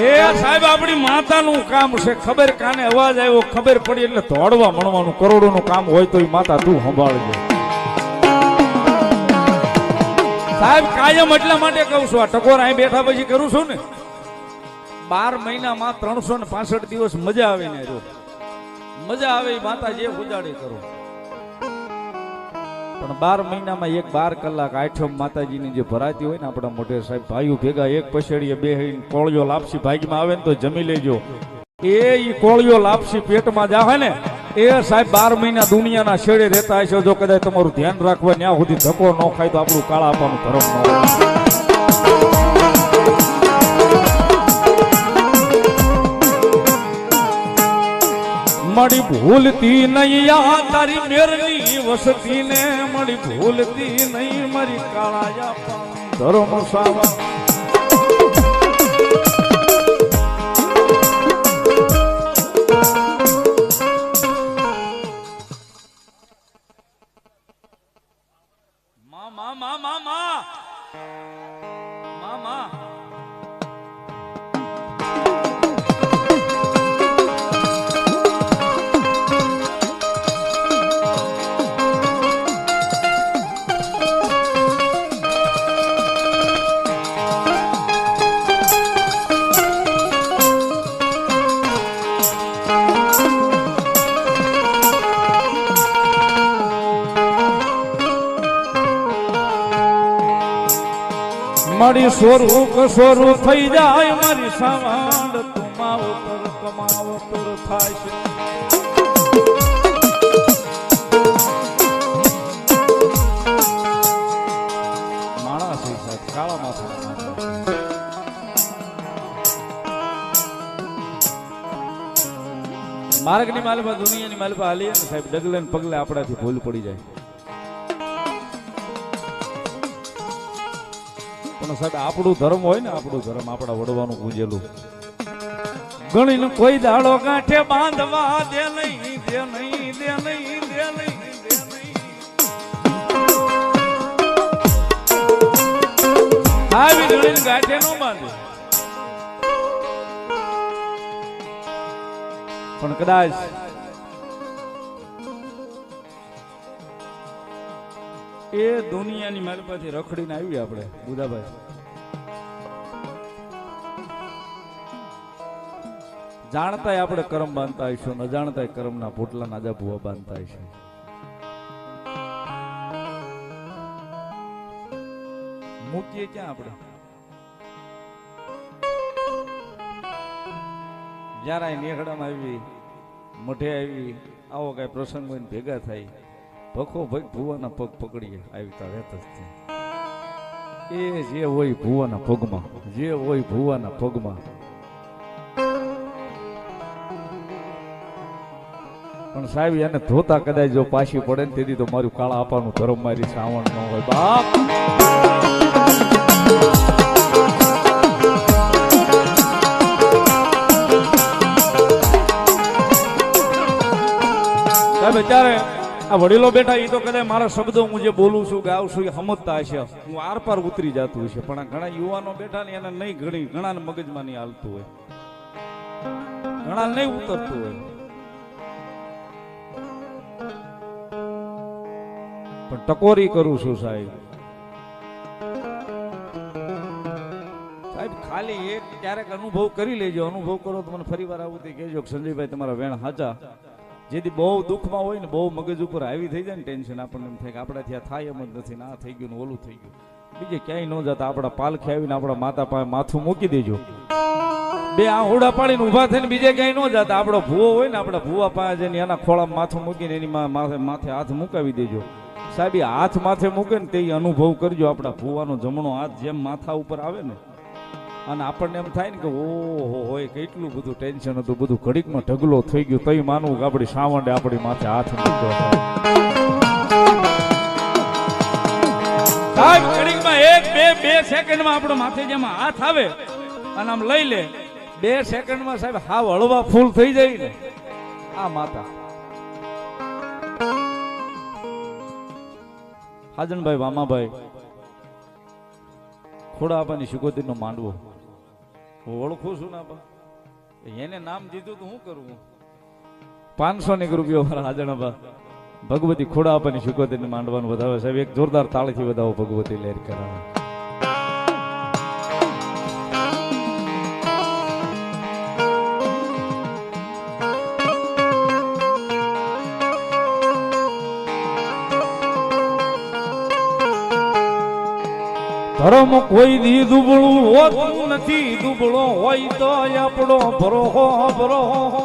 એ સાહેબ, આપણી માતાનું કામ છે. ખબર કાને અવાજ આવ્યો, ખબર પડી એટલે દોડવા મળવાનું, કરોડોનું કામ હોય તો એ માતા તું સંભાળજે. સાહેબ, કાયમ એટલા માટે કહું છું, આ ટકોર અહીં બેઠા પછી કરું છું ને. બાર મહિનામાં ત્રણસો ને પાસઠ દિવસ મજા આવે ને જો મજા આવે એ માતા જે ઉજાડે કરો. પણ બાર મહિનામાં એક બાર કલાક આઠમ માતાજીની જે ભરાતી હોય ને આપણા મોટે સાહેબ ભાઈઓ ભેગા, એક પછેડીએ બે કોળિયો લાપસી ભાગમાં આવે ને તો જમી લેજો. એ કોળિયો લાપસી પેટમાં જાહે ને, એ સાહેબ બાર મહિના દુનિયાના છેડે રહેતા હશે. જો કદાચ તમારું ધ્યાન રાખવા ત્યાં સુધી ધક્કો ન ખાય તો આપણું કાળા આપવાનું ધર્મ ન ભૂલતી નહીં આ તારી મેરની વસતી ને મળી ભૂલતી નહીં મારી કાળા ધર્મ સાવા મારી સ્વરૂપ સ્વરૂપ થઈ જાય, મારી સાવાંડ તું માવતર કમાવતર થાય છે. માણસ છે, સાહેબ કાળા માર્ગની માલપા દુનિયાની માલપા હાલીએ ને સાહેબ, ડગલે ને પગલે આપણાથી ભૂલ પડી જાય. પણ સાહેબ, આપણું ધર્મ હોય ને, આપણું ધર્મ આપણા વડવાનું પૂજેલું ગણીને કોઈ દાડો કાંઠે બાંધવા દે નહીં દે નહીં દે નહીં દે નહીં. આવી ગણીને ગાંઠે ન બાંધે. પણ કદાચ એ દુનિયાની મારી પાસે રખડીને આવી આપણે, બુધાભાઈ. જાણતાય આપણે કરમ બાંધતા આવીશું ન જાણતાય કરમના પોટલા નાજા ભૂવા બાંધતા આવીશું મૂકીએ ક્યાં આપણે? જ્યારે નેખડામાં આવી મઠે આવી, આવો કઈ પ્રસંગ હોય ભેગા થાય. ભખો ભગ ભુવાના પગ પકડીએ. આવી તા છે એ જે હોય ભુવાના પગમાં, જે હોય ભુવાના પગમાં. પણ સાહેબ, એને ધોતા કદાચ જો પાછી પડે ને તેથી તો મારું કાળા આપવાનું ધર્મ મારી શ્રાવણ ન હોય. બાપ! સાહેબ, અત્યારે આ વડીલો બેઠા એ તો કદાચ મારા શબ્દો હું જે બોલું છું, ગાઉં છું, એ સમજતા હશે. હું આર પાર ઉતરી જતું હશે, પણ ઘણા યુવાનો બેઠા ને એને નહીં ઘણી ઘણા મગજમાં નહીં હાલતું હોય. ઘણા નહીં ઉતરતું હોય. પણ ટકોરી કરું છું સાહેબ. સાહેબ, ખાલી એક ક્યારેક અનુભવ કરી લેજો. અનુભવ કરો તો મને ફરી વાર આવું કહેજો સંજયભાઈ તમારા વેણ હાચા. જેથી બહુ દુઃખમાં હોય ને બહુ મગજ ઉપર આવી થઈ જાય ને ટેન્શન આપણને એમ થાય કે આપણાથી આ થાય એમ જ નથી, ને આ થઈ ગયું ને ઓલું થઈ ગયું. બીજે ક્યાંય ન જતા, આપણા પાલખી આવીને આપણા માતા પાસે માથું મૂકી દેજો. બે આ હોડા પાડીને ઊભા થઈને બીજે ક્યાંય ન જતા, આપણો ભૂવો હોય ને, આપણા ભૂવા પાસે જઈને એના ખોળામાં માથું મૂકીને એની માથે માથે હાથ મુકાવી દેજો. સાહેબ હાથ માથે મૂકે ને તે અનુભવ કરજો, આપણા ભૂવાનો જમણો હાથ જેમ માથા ઉપર આવે ને અને આપણને એમ થાય ને કે, ઓહો હોય કેટલું બધું ટેન્શન હતું, બધું ઘડીકમાં ઢગલો થઈ ગયો. તઈ માનવું કે આપણી સાવંડે આપણી માથે હાથ સાહેબ, ઘડીકમાં એક, બે સેકન્ડમાં સાહેબ, હાવ હળવા ફૂલ થઈ જાય ને. આ માતા. હાજનભાઈ, વામાભાઈ, ખોડા આપવાની શિકોતરી નો માંડવો. હું ઓળખું છું ના બા. એને નામ દીધું તો શું કરવું પાંચસો ની રૂપિયો મારા હાજણાબા ભગવતી ખોડા આપવાની શુકોતરી માંડવાનું વધાવે સાહેબ એક જોરદાર તાળીથી વધાવો ભગવતી લહેર કરાવે. ધર્મ કોઈ દી દુબળું હોતું નથી. દુબળો હોય તો આપણો ભરો ભરોહો.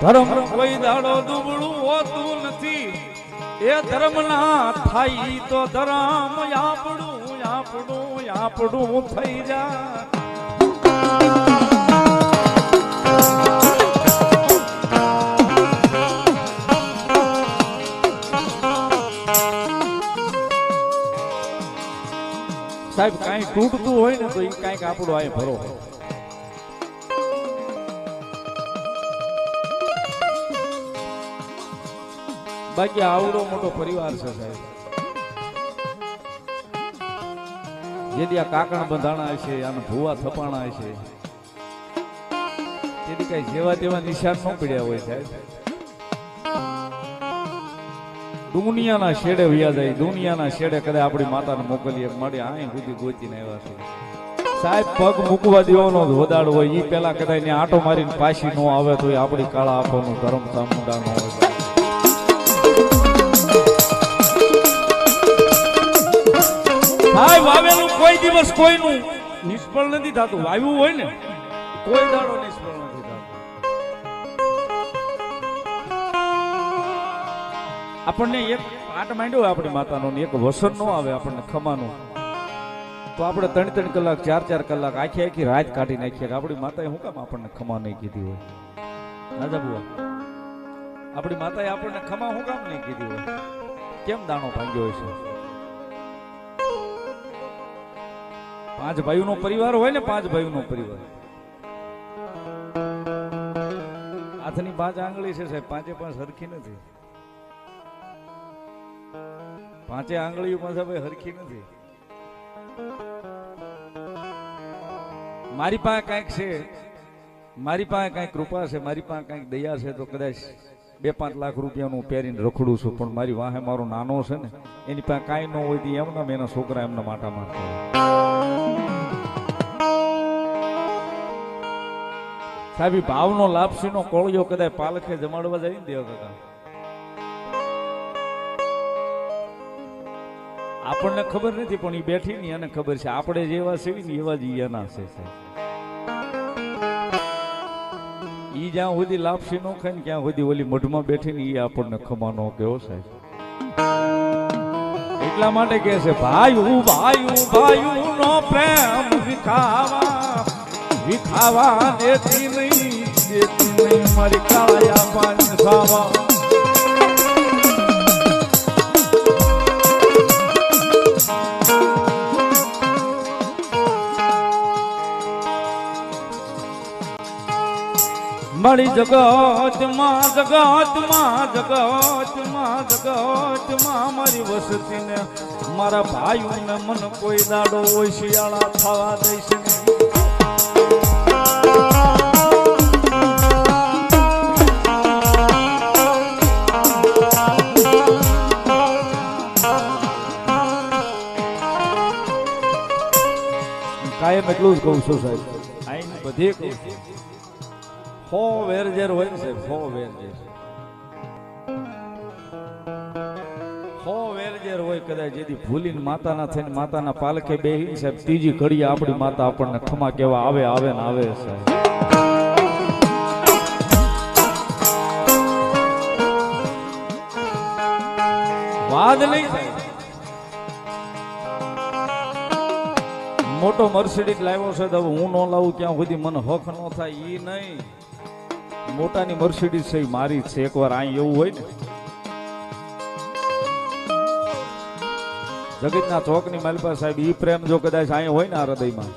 ધર્મ કોઈ દાડો દુબળું હોતું નથી. એ ધર્મ ના થાય તો ધર્મ. આપણું આપણું આપણું થઈ જાય. સાહેબ, કાંઈ તૂટતું હોય ને તો એ કાંઈક આપણું આ ભરો. બાકી આવડો મોટો પરિવાર છે સાહેબ. જેથી આ કાકણ બંધાણા છે, આને ભૂવા થપાણા છે. તેથી કઈ જેવા તેવા નિશાન ન હોય સાહેબ. દુનિયાના શેડે વ્યા જાય, દુનિયાના શેડે કદાચ આપણી માતાને મોકલીએ મળી અહીં સુધી ગોચીને આવ્યા છે. સાહેબ, પગ મૂકવા દેવાનો હોદાડ હોય એ પેલા કદાચ ને આટો મારીને પાછી નો આવે તો આપણી કાળા આપવાનું ધર્મ ચામુંડા નો હોય. વાવેલું કોઈ દિવસ કોઈનું નિષ્ફળ નથી થતું. વાવ્યું હોય ને, કોઈ દાડો નિષ્ફળ આપણને એક પાટ માંડ્યો હોય આપણી માતાનો એક વસન નો આવે આપણને ખમાનો. તો આપણે ત્રણ ત્રણ કલાક, ચાર ચાર કલાક આખી આખી રાત કાઢી નાખીએ આપણી માતાએ શું કામ આપણને ખમા નહીં કીધી હોય? રાજા બુઆ આપણી માતાએ આપણને ખમા શું કામ નહીં કીધી હોય? કેમ દાણો ભાંગ્યો હોય છે પાંચ ભાઈઓનો પરિવાર હોય ને પાંચ ભાઈઓનો પરિવાર. હાથની પાંચ આંગળી છે સાહેબ, પાંચે પાંચ સરખી નથી. પાંચે આંગળીઓ પાસે ભાઈ, હરખી નથી મારી પાસે કાંઈક છે, મારી પાસે કાંઈક કૃપા છે, મારી પાસે કાંઈક દયા છે, તો કદાચ બે પાંચ લાખ રૂપિયાનું પહેરીને રખડું છું, પણ મારી વાહે મારો નાનો છે ને, એની પાસે કાંઈ ન હોય તો એમના એના છોકરા એમના માટા મારતા. સાહેબ ભાવનો લાપસીનો કોળિયો કદાચ પાલખે જમાડવા જાય ને દેવ કાકા આપણને ખબર નથી, પણ એ બેઠી ને એને ખબર છે. આપણે જેવા છે ને, એવા જ એના છે ઈ જ્યાં સુધી લાપસી નો ખાય ને, ત્યાં સુધી ઓલી મઢમાં બેઠી ને, ઈ આપણને ખમાનો કેવો સાહેબ. એટલા માટે કે છે ભાયું ભાયું ભાયુ નો પ્રેમ વિખાવા વિખાવા દેતી નહીં દેતી નહીં મારી કાયા પાન ખાવા. મળી જગતમાં જગતમાં જગતમાં જગતમાં મારી વસતીને મારા ભાઈઓને મન કોઈ દાડો હોય શિયાળા થવા દઈશ કાયમ એટલું જ કહું છું સાહેબ. આઈને બધે કહું છું. હો વેરજેર હોય ને સાહેબ, હો વેર ઝેર હો વેરઝેર હોય કદાચ જેથી ભૂલીને માતાના થઈને માતાના પાલખે બેહીને સાહેબ, ત્રીજી ઘડી આપણી માતા આપણને ખમા કેવા આવે આવે ને આવે સાહેબ. વાદ નહીં થાય. મોટો મર્સિડીઝ લાવ્યો છે, તો હું ન લાવું, ક્યાં સુધી મને હક ન થાય એ નહીં. મોટાની મર્સિડીઝ છે મારી છે. એકવાર અહીં એવું હોય ને. જગતના ચોકની માલપા સાહેબ, ઈ પ્રેમ જો કદાચ અહીં હોય ને આ હૃદયમાં.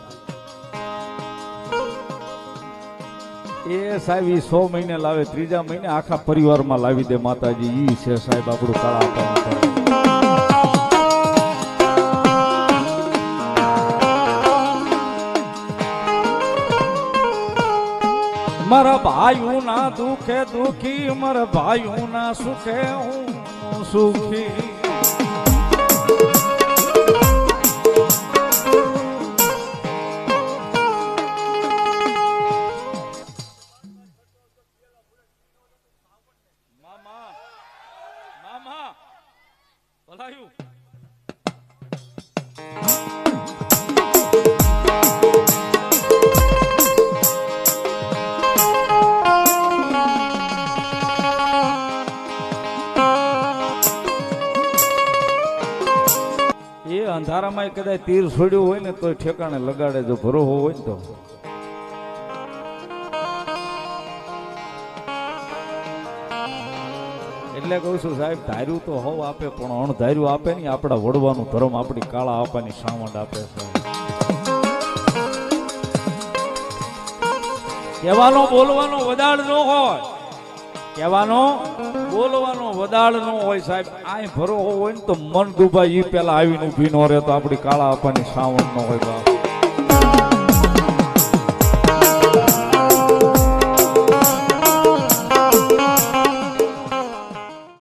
એ સાહેબ, ઈ સો મહિને લાવે, ત્રીજા મહિને આખા પરિવારમાં લાવી દે માતાજી. ઈ છે સાહેબ, આપણું કાળા મારા ભાઈઓ ના દુખે દુખી મર ભાઈઓ ના સુખે હું સુખી. અંધારામાં કદાચ તીર છોડ્યું હોય ને તો ઠેકાણે લગાડે જો ભરોહો હોય ને તો. એટલે કહું છું સાહેબ, ધાર્યું તો હોવ આપે, પણ અણધાર્યું આપે નહીં. આપણા વડવાનું ધર્મ આપણી કાળા આપવાની સાવંડ આપે છે. કહેવાનો બોલવાનો વધાર ન હોય. કહેવાનો, બોલવાનો વદાળ ન હોય સાહેબ. આય ભરો હોય ને તો મન દુભાઈ એ પેલા આવીને ઊભી ન રહે તો આપણી કાળા આપવાની સાવણ ન હોય બાપ